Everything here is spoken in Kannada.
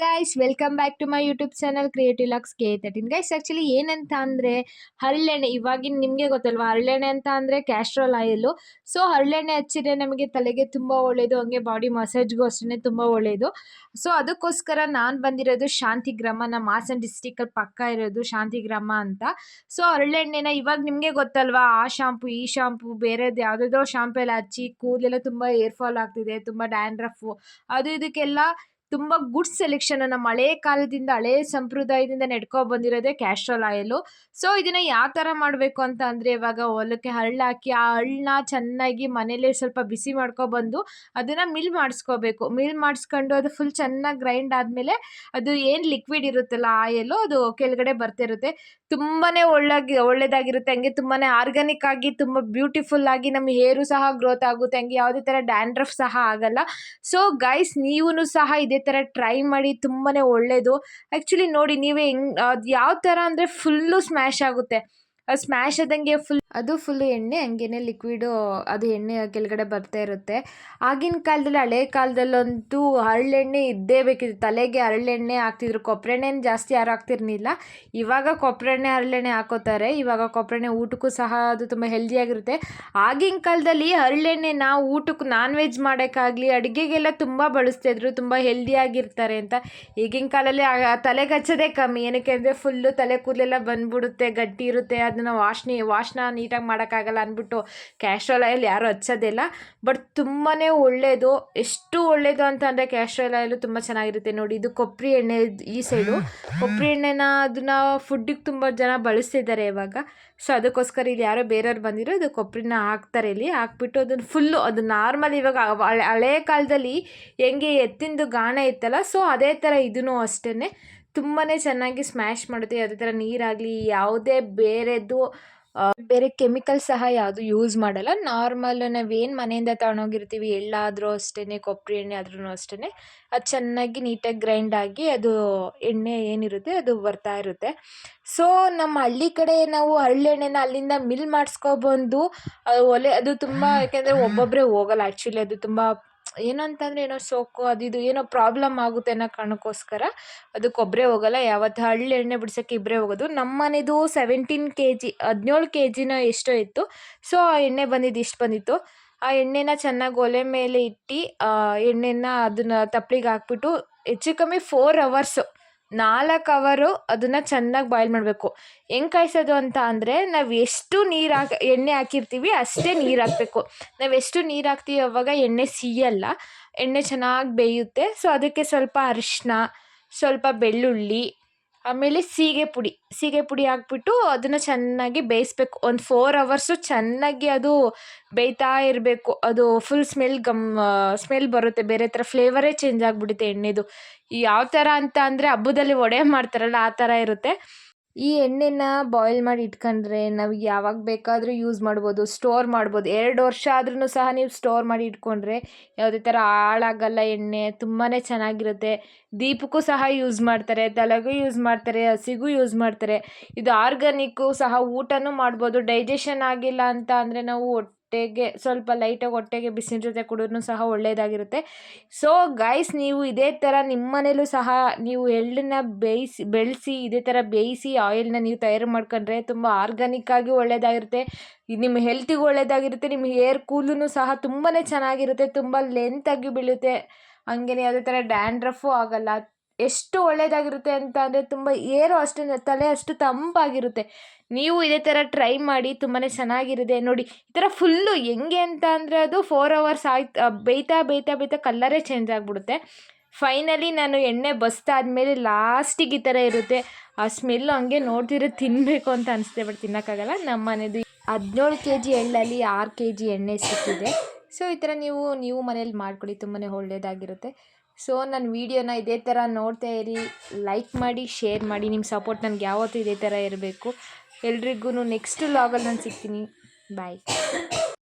Guys welcome back to my YouTube channel creative locks K thirteen guys actually ಏನಂತ ಅಂದರೆ ಹರಳೆಣ್ಣೆ, ಇವಾಗಿನ ನಿಮಗೆ ಗೊತ್ತಲ್ವಾ? ಹರಳೆಣ್ಣೆ ಅಂತ ಅಂದರೆ ಕ್ಯಾಸ್ಟ್ರೋಲ್ ಆಯಿಲು ಸೊ ಹರಳೆಣ್ಣೆ ಹಚ್ಚಿದ್ರೆ ನಮಗೆ ತಲೆಗೆ ತುಂಬ ಒಳ್ಳೆಯದು ಹಂಗೆ ಬಾಡಿ ಮಸಾಜ್ಗೂ ಅಷ್ಟೇ ತುಂಬ ಒಳ್ಳೆಯದು ಸೊ ಅದಕ್ಕೋಸ್ಕರ ನಾನು ಬಂದಿರೋದು ಶಾಂತಿ ಗ್ರಾಮ ನಮ್ಮ ಹಾಸನ ಡಿಸ್ಟಿಕಲ್ಲಿ ಪಕ್ಕ ಇರೋದು ಶಾಂತಿ ಗ್ರಾಮ ಅಂತ. ಸೊ ಹರಳೆಣ್ಣೆನ ಇವಾಗ ನಿಮಗೆ ಗೊತ್ತಲ್ವಾ? ಆ ಶಾಂಪು ಈ ಶಾಂಪು ಬೇರೆದು ಯಾವುದೋ ಶಾಂಪು ಎಲ್ಲ ಹಚ್ಚಿ ಕೂದಲೆಲ್ಲ ತುಂಬ ಏರ್ ಫಾಲ್ ಆಗ್ತಿದೆ, ತುಂಬ ಡ್ಯಾಂಡ್ರಫು ಅದು ಇದಕ್ಕೆಲ್ಲ ತುಂಬ ಗುಡ್ ಸೆಲೆಕ್ಷನ್ ನಮ್ಮ ಹಳೆ ಕಾಲದಿಂದ ಹಳೆ ಸಂಪ್ರದಾಯದಿಂದ ನೆಡ್ಕೊ ಬಂದಿರೋದೇ ಕ್ಯಾಸ್ಟ್ರಲ್ ಆಯಿಲು ಸೊ ಇದನ್ನ ಯಾವ ಥರ ಮಾಡಬೇಕು ಅಂತ ಅಂದರೆ ಇವಾಗ ಹೊಲಕ್ಕೆ ಹಳ್ಳ ಹಾಕಿ ಆ ಹಳ್ಳನ್ನ ಚೆನ್ನಾಗಿ ಮನೇಲೇ ಸ್ವಲ್ಪ ಬಿಸಿ ಮಾಡ್ಕೊಬಂದು ಅದನ್ನು ಮಿಲ್ ಮಾಡಿಸ್ಕೋಬೇಕು. ಮಿಲ್ ಮಾಡಿಸ್ಕೊಂಡು ಅದು ಫುಲ್ ಚೆನ್ನಾಗಿ ಗ್ರೈಂಡ್ ಆದಮೇಲೆ ಅದು ಏನು ಲಿಕ್ವಿಡ್ ಇರುತ್ತಲ್ಲ ಆಯಲು ಅದು ಕೆಳಗಡೆ ಬರ್ತಿರುತ್ತೆ. ತುಂಬಾನೇ ಒಳ್ಳಾಗಿ, ಒಳ್ಳೇದಾಗಿರುತ್ತೆ. ಹಂಗೆ ತುಂಬಾನೇ ಆರ್ಗಾನಿಕ್ ಆಗಿ, ತುಂಬ ಬ್ಯೂಟಿಫುಲ್ ಆಗಿ ನಮ್ಮ ಹೇರು ಸಹ ಗ್ರೋತ್ ಆಗುತ್ತೆ. ಹಂಗೆ ಯಾವುದೇ ಥರ ಡ್ಯಾಂಡ್ರಫ್ ಸಹ ಆಗಲ್ಲ. ಸೊ ಗೈಸ್ ನೀವು ಸಹ ಇದೇ ಥರ ಟ್ರೈ ಮಾಡಿ ತುಂಬಾ ಒಳ್ಳೆಯದು ಆ್ಯಕ್ಚುಲಿ ನೋಡಿ ನೀವೇ ಹೆಂಗ್, ಅದು ಯಾವ ಥರ ಅಂದರೆ ಫುಲ್ಲು ಸ್ಮ್ಯಾಶ್ ಆಗುತ್ತೆ. ಸ್ಮ್ಯಾಶ್ ಆದಂಗೆ ಫುಲ್ ಅದು ಫುಲ್ಲು ಎಣ್ಣೆ, ಹಂಗೇನೆ ಲಿಕ್ವಿಡು ಅದು ಎಣ್ಣೆ ಕೆಳಗಡೆ ಬರ್ತಾ ಇರುತ್ತೆ. ಆಗಿನ ಕಾಲದಲ್ಲಿ, ಹಳೆ ಕಾಲದಲ್ಲಂತೂ ಹರಳೆಣ್ಣೆ ಇದ್ದೇ ಬೇಕಿತ್ತು. ತಲೆಗೆ ಹರಳೆಣ್ಣೆ ಹಾಕ್ತಿದ್ರು. ಕೊಬ್ಬರೆಣ್ಣೆನ ಜಾಸ್ತಿ ಯಾರು ಹಾಕ್ತಿರ್ಲಿಲ್ಲ. ಇವಾಗ ಕೊಬ್ಬರೆಣ್ಣೆ ಹರಳೆಣ್ಣೆ ಹಾಕೋತಾರೆ. ಇವಾಗ ಕೊಬ್ಬರೆಣ್ಣೆ ಊಟಕ್ಕೂ ಸಹ ಅದು ತುಂಬ ಹೆಲ್ದಿಯಾಗಿರುತ್ತೆ ಆಗಿನ ಕಾಲದಲ್ಲಿ ಹರಳೆಣ್ಣೆ ನಾವು ಊಟಕ್ಕೆ ನಾನ್ ವೆಜ್ ಮಾಡೋಕ್ಕಾಗಲಿ, ಅಡುಗೆಗೆಲ್ಲ ತುಂಬ ಬಳಸ್ತಿದ್ರು. ತುಂಬ ಹೆಲ್ದಿಯಾಗಿರ್ತಾರೆ ಅಂತ. ಈಗಿನ ಕಾಲದಲ್ಲಿ ತಲೆಗೆ ಹಚ್ಚೋದೇ ಕಮ್ಮಿ. ಏನಕ್ಕೆ ಅಂದರೆ ಫುಲ್ಲು ತಲೆ ಕೂದಲೆಲ್ಲ ಬಂದ್ಬಿಡುತ್ತೆ, ಗಟ್ಟಿ ಇರುತ್ತೆ. ಅದನ್ನು ವಾಶ್ನಿ, ವಾಶ್ನ ನೀಟಾಗಿ ಮಾಡೋಕ್ಕಾಗಲ್ಲ ಅಂದ್ಬಿಟ್ಟು ಕ್ಯಾಸ್ಟ್ರೋಲ್ ಆಯಿಲ್ ಯಾರೂ ಹಚ್ಚೋದಿಲ್ಲ. ಬಟ್ ತುಂಬಾ ಒಳ್ಳೆಯದು ಎಷ್ಟು ಒಳ್ಳೆಯದು ಅಂತ ಅಂದರೆ ಕ್ಯಾಸ್ಟ್ರೋಲ್ ಆಯಿಲು ತುಂಬ ಚೆನ್ನಾಗಿರುತ್ತೆ ನೋಡಿ. ಇದು ಕೊಬ್ಬರಿ ಎಣ್ಣೆ ಈ ಸೈಡು ಕೊಬ್ಬರಿ ಎಣ್ಣೆನ ಅದನ್ನು ಫುಡ್ಡಿಗೆ ತುಂಬ ಜನ ಬಳಸ್ತಿದ್ದಾರೆ ಇವಾಗ. ಸೊ ಅದಕ್ಕೋಸ್ಕರ ಇಲ್ಲಿ ಯಾರೋ ಬೇರೆಯವ್ರು ಬಂದಿರೋ ಅದು ಕೊಬ್ಬರಿನ ಹಾಕ್ತಾರೆ ಇಲ್ಲಿ. ಹಾಕ್ಬಿಟ್ಟು ಅದನ್ನು ಫುಲ್ಲು ಅದು ನಾರ್ಮಲ್ ಇವಾಗ ಹಳೆ ಕಾಲದಲ್ಲಿ ಹೆಂಗೆ ಎತ್ತಿಂದು ಗಾಣ ಇತ್ತಲ್ಲ ಸೊ ಅದೇ ಥರ ಇದೂ ಅಷ್ಟೇ ತುಂಬಾ ಚೆನ್ನಾಗಿ ಸ್ಮ್ಯಾಶ್ ಮಾಡುತ್ತೆ. ಯಾವುದೇ ಥರ ನೀರಾಗಲಿ, ಯಾವುದೇ ಬೇರೆದು ಬೇರೆ ಕೆಮಿಕಲ್ ಸಹ ಯಾವುದು ಯೂಸ್ ಮಾಡಲ್ಲ. ನಾರ್ಮಲ್ ನಾವೇನು ಮನೆಯಿಂದ ತಗೊಂಡೋಗಿರ್ತೀವಿ, ಎಳ್ಳಾದರೂ ಅಷ್ಟೇ ಕೊಬ್ಬರಿ ಎಣ್ಣೆ ಆದ್ರೂ ಅಷ್ಟೇ ಅದು ಚೆನ್ನಾಗಿ ನೀಟಾಗಿ ಗ್ರೈಂಡ್ ಆಗಿ ಅದು ಎಣ್ಣೆ ಏನಿರುತ್ತೆ, ಅದು ಬರ್ತಾ ಇರುತ್ತೆ. ಸೊ ನಮ್ಮ ಹಳ್ಳಿ ಕಡೆ ನಾವು ಹಳ್ಳೆಣ್ಣೆನ ಅಲ್ಲಿಂದ ಮಿಲ್ ಮಾಡಿಸ್ಕೊಬಂದು ಒಲೆ, ಅದು ತುಂಬ, ಯಾಕೆಂದರೆ ಒಬ್ಬೊಬ್ಬರೇ ಹೋಗಲ್ಲ. ಆ್ಯಕ್ಚುಲಿ ಅದು ತುಂಬ ಏನಂತಂದರೆ ಏನೋ ಸೋಕು, ಅದು ಇದು ಏನೋ ಪ್ರಾಬ್ಲಮ್ ಆಗುತ್ತೆ ಅನ್ನೋ ಕಾರಣಕ್ಕೋಸ್ಕರ ಅದಕ್ಕೆ ಒಬ್ಬರೇ ಹೋಗಲ್ಲ. ಯಾವತ್ತು ಹಳ್ಳಿ ಎಣ್ಣೆ ಬಿಡ್ಸೋಕ್ಕೆ ಇಬ್ಬರೇ ಹೋಗೋದು. ನಮ್ಮ ಮನೆದು ಸೆವೆಂಟೀನ್ ಕೆ ಜಿ ಹದಿನೇಳು ಕೆ ಜಿನ ಎಷ್ಟೋ ಇತ್ತು. ಸೊ ಆ ಎಣ್ಣೆ ಬಂದಿದ್ದು, ಇಷ್ಟು ಬಂದಿತ್ತು. ಆ ಎಣ್ಣೆನ ಚೆನ್ನಾಗಿ ಒಲೆ ಮೇಲೆ ಇಟ್ಟು ಎಣ್ಣೆನ ಅದನ್ನು ತಪ್ಪಲಿಗೆ ಹಾಕ್ಬಿಟ್ಟು, ಹೆಚ್ಚು ಕಮ್ಮಿ ಫೋರ್ ಅವರ್ಸು ನಾಲ್ಕು ಅವರು ಅದನ್ನು ಚೆನ್ನಾಗಿ ಬಾಯ್ಲ್ ಮಾಡಬೇಕು. ಹೆಂಗೆ ಕಾಯಿಸೋದು ಅಂತ ಅಂದರೆ ನಾವು ಎಷ್ಟು ನೀರು ಹಾಕಿ, ಎಣ್ಣೆ ಹಾಕಿರ್ತೀವಿ ಅಷ್ಟೇ ನೀರು ಹಾಕಬೇಕು. ನಾವು ಎಷ್ಟು ನೀರು ಹಾಕ್ತೀವಿ ಅವಾಗ ಎಣ್ಣೆ ಸಿಹಿಯಲ್ಲ ಎಣ್ಣೆ ಚೆನ್ನಾಗಿ ಬೇಯುತ್ತೆ. ಸೊ ಅದಕ್ಕೆ ಸ್ವಲ್ಪ ಅರಿಶಿನ ಸ್ವಲ್ಪ ಬೆಳ್ಳುಳ್ಳಿ ಆಮೇಲೆ ಸೀಗೆ ಪುಡಿ ಸೀಗೆ ಪುಡಿ ಹಾಕ್ಬಿಟ್ಟು ಅದನ್ನು ಚೆನ್ನಾಗಿ ಬೇಯಿಸ್ಬೇಕು. ಒಂದು ಫೋರ್ ಅವರ್ಸು ಚೆನ್ನಾಗಿ ಅದು ಬೇಯ್ತಾ ಇರಬೇಕು. ಅದು ಫುಲ್ ಸ್ಮೆಲ್ ಗಮ್ ಸ್ಮೆಲ್ ಬರುತ್ತೆ. ಬೇರೆ ಥರ ಫ್ಲೇವರೇ ಚೇಂಜ್ ಆಗಿಬಿಡುತ್ತೆ ಎಣ್ಣೆದು. ಯಾವ ಥರ ಅಂತ ಅಂದರೆ ಹಬ್ಬದಲ್ಲಿ ವಡೆ ಮಾಡ್ತಾರಲ್ಲ ಆ ಥರ ಇರುತ್ತೆ. ಈ ಎಣ್ಣೆನ ಬಾಯ್ಲ್ ಮಾಡಿ ಇಟ್ಕೊಂಡ್ರೆ ನಾವು ಯಾವಾಗ ಬೇಕಾದರೂ ಯೂಸ್ ಮಾಡ್ಬೋದು ಸ್ಟೋರ್ ಮಾಡ್ಬೋದು. ಎರಡು ವರ್ಷ ಆದ್ರೂ ಸಹ ನೀವು ಸ್ಟೋರ್ ಮಾಡಿ ಇಟ್ಕೊಂಡ್ರೆ ಯಾವುದೇ ಥರ ಹಾಳಾಗಲ್ಲ ಎಣ್ಣೆ ತುಂಬಾ ಚೆನ್ನಾಗಿರುತ್ತೆ. ದೀಪಕ್ಕೂ ಸಹ ಯೂಸ್ ಮಾಡ್ತಾರೆ, ತಲೆಗೂ ಯೂಸ್ ಮಾಡ್ತಾರೆ, ಹಸಿಗೂ ಯೂಸ್ ಮಾಡ್ತಾರೆ. ಇದು ಆರ್ಗಾನಿಕ್ಕು ಸಹ ಊಟನೂ ಮಾಡ್ಬೋದು ಡೈಜೆಷನ್ ಆಗಿಲ್ಲ ಅಂತ ಅಂದರೆ ನಾವು ಹೊಟ್ಟೆಗೆ ಸ್ವಲ್ಪ ಲೈಟಾಗಿ ಹೊಟ್ಟೆಗೆ ಬಿಸಿನೀರು ಜೊತೆ ಕುಡಿದ್ರೂ ಸಹ ಒಳ್ಳೆಯದಾಗಿರುತ್ತೆ ಸೊ ಗೈಸ್ ನೀವು ಇದೇ ಥರ ನಿಮ್ಮ ಮನೇಲೂ ಸಹ ನೀವು ಎಳ್ಳನ್ನು ಬೇಯಿಸಿ, ಬೆಳೆಸಿ, ಇದೇ ಥರ ಬೇಯಿಸಿ ಆಯಿಲ್ನ ನೀವು ತಯಾರು ಮಾಡ್ಕೊಂಡ್ರೆ ತುಂಬ ಆರ್ಗಾನಿಕ್ಕಾಗಿ ಒಳ್ಳೆಯದಾಗಿರುತ್ತೆ ನಿಮ್ಮ ಹೆಲ್ತಿಗೂ ಒಳ್ಳೆಯದಾಗಿರುತ್ತೆ ನಿಮ್ಮ ಹೇರ್ ಕೂಲೂ ಸಹ ತುಂಬಾ ಚೆನ್ನಾಗಿರುತ್ತೆ. ತುಂಬ ಲೆಂತಾಗಿ ಬೀಳುತ್ತೆ. ಹಂಗೇನೆ ಯಾವುದೇ ಥರ ಡ್ಯಾಂಡ್ರಫು ಆಗಲ್ಲ. ಎಷ್ಟು ಒಳ್ಳೆಯದಾಗಿರುತ್ತೆ ಅಂತ ಅಂದರೆ ತುಂಬ ಏರು ಅಷ್ಟು, ತಲೆ ಅಷ್ಟು ತಂಪಾಗಿರುತ್ತೆ. ನೀವು ಇದೇ ಥರ ಟ್ರೈ ಮಾಡಿ ತುಂಬಾ ಚೆನ್ನಾಗಿರುತ್ತೆ. ನೋಡಿ, ಈ ಥರ ಫುಲ್ಲು ಹೆಂಗೆ ಅಂತ ಅಂದರೆ ಅದು ಫೋರ್ ಅವರ್ಸ್ ಆಯ್ತು ಬೇಯ್ತಾ ಬೇಯ್ತಾ ಬೇಯ್ತಾ ಕಲ್ಲರೇ ಚೇಂಜ್ ಆಗಿಬಿಡುತ್ತೆ. ಫೈನಲಿ ನಾನು ಎಣ್ಣೆ ಬಸ್ತಾದ್ಮೇಲೆ ಲಾಸ್ಟಿಗೆ ಈ ಥರ ಇರುತ್ತೆ. ಆ ಸ್ಮೆಲ್ ಹಂಗೆ ನೋಡ್ತಿದ್ರೆ ತಿನ್ನಬೇಕು ಅಂತ ಅನಿಸುತ್ತೆ ಬಟ್ ತಿನ್ನೋಕ್ಕಾಗಲ್ಲ. ನಮ್ಮ ಮನೆದು ಹದಿನೇಳು ಕೆ ಜಿ ಎಳ್ಳಲ್ಲಿ ಆರು ಕೆ ಜಿ ಎಣ್ಣೆ ಸಿಕ್ಕಿದೆ. ಸೊ ಈ ಥರ ನೀವು ನೀವು ಮನೇಲಿ ಮಾಡ್ಕೊಳ್ಳಿ ತುಂಬಾ ಒಳ್ಳೆಯದಾಗಿರುತ್ತೆ ಸೊ ನನ್ನ ವೀಡಿಯೋನ ಇದೇ ಥರ ನೋಡ್ತಾ ಇರಿ ಲೈಕ್ ಮಾಡಿ ಶೇರ್ ಮಾಡಿ. ನಿಮ್ಮ ಸಪೋರ್ಟ್ ನನಗೆ ಯಾವತ್ತೂ ಇದೇ ಥರ ಇರಬೇಕು. ಎಲ್ರಿಗೂ ನೆಕ್ಸ್ಟ್ ಲಾಗಲ್ಲಿ ನಾನು ಸಿಗ್ತೀನಿ. ಬಾಯ್